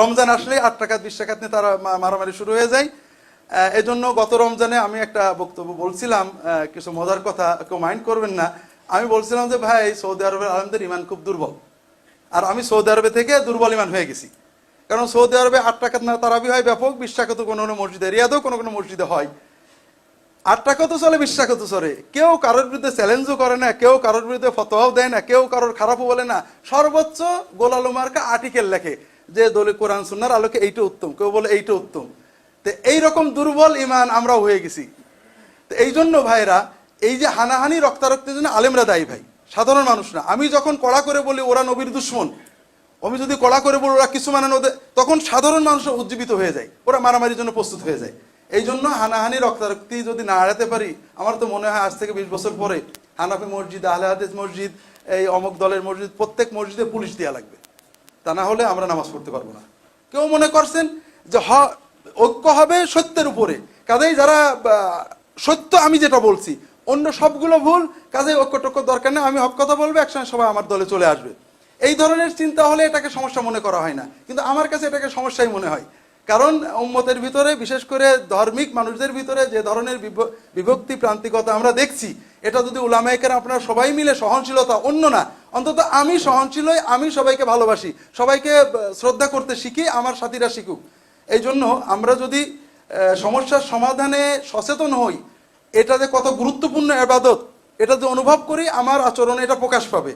রমজান আসলে আট টাকা বিশ টাকা নিয়ে তারা মারামারি শুরু হয়ে যায়। এই জন্য গত রমজানে আমি একটা বক্তব্য বলছিলাম কিছু মজার কথা কেউ মাইন্ড করবেন না। আমি বলছিলাম যে, ভাই, সৌদি আরবের আলমদের ইমান খুব দুর্বল। আর আমি সৌদি আরবে থেকে দুর্বল ইমান হয়ে গেছি। কারণ সৌদি আরবে আট টাকা না তারাবি হয় ব্যাপক, বিশ তো কোনো কোনো মসজিদে, রিয়াদেও কোনো কোনো মসজিদে হয়। আট টাকা তো চলে, বিশ্বাস টাকা তো চলে কেউ কারোর বিরুদ্ধে চ্যালেঞ্জও করে না, কেউ কারোর বিরুদ্ধে ফতোয়াও দেয় না, কেউ কারোর খারাপও বলে না। সর্বোচ্চ গোলালু মার্কা আর্টিকেল লেখে যে দলে কোরআন সুন্নার আলোকে এইটা উত্তম, কেউ বলে এইটা উত্তম। তো এইরকম দুর্বল ইমান আমরাও হয়ে গেছি। তো এই জন্য ভাইরা, এই যে হানাহানি রক্তারক্তির জন্য আলেমরা দায়ী ভাই, সাধারণ মানুষ না। আমি যখন কড়া করে বলি ওরা নবীর দুশ্মন, আমি যদি কড়া করে বলি ওরা কিছু মানে তখন সাধারণ মানুষ উজ্জীবিত হয়ে যায়, ওরা মারামারির জন্য প্রস্তুত হয়ে যায়। এই জন্য হানাহানি রক্তারক্তি যদি না এড়াতে পারি, আমার তো মনে হয় আজ থেকে বিশ বছর পরে হানাফি মসজিদ, আহলে হাদিস মসজিদ, এই অমুক দলের মসজিদ, প্রত্যেক মসজিদে পুলিশ দেওয়া লাগবে। তা না হলে আমরা নামাজ পড়তে পারব না। কেউ মনে করছেন যে হ, ঐক্য হবে সত্যের উপরে। কাজেই যারা সত্য আমি যেটা বলছি, অন্য সবগুলো ভুল, কাজেই ঐক্য টক্য দরকার নেই, আমি হক কথা বলব, একসঙ্গে সবাই আমার দলে চলে আসবে। এই ধরনের চিন্তা হলে এটাকে সমস্যা মনে করা হয় না। কিন্তু আমার কাছে এটাকে সমস্যাই মনে হয়। কারণ উম্মতের ভিতরে, বিশেষ করে ধার্মিক মানুষদের ভিতরে যে ধরনের বিভ- বিভক্তি প্রান্তিকতা আমরা দেখছি, এটা যদি উলামায়কের আপনারা সবাই মিলে সহনশীলতা অন্য না, অন্তত আমি সহনশীল আমি সবাইকে ভালোবাসি, সবাইকে শ্রদ্ধা করতে শিখি, আমার সাথীরা শিখুক। এই জন্য আমরা যদি সমস্যার সমাধানে সচেতন হই, এটা যে কত গুরুত্বপূর্ণ আবাদত, এটা যে অনুভব করি, আমার আচরণে এটা প্রকাশ পাবে।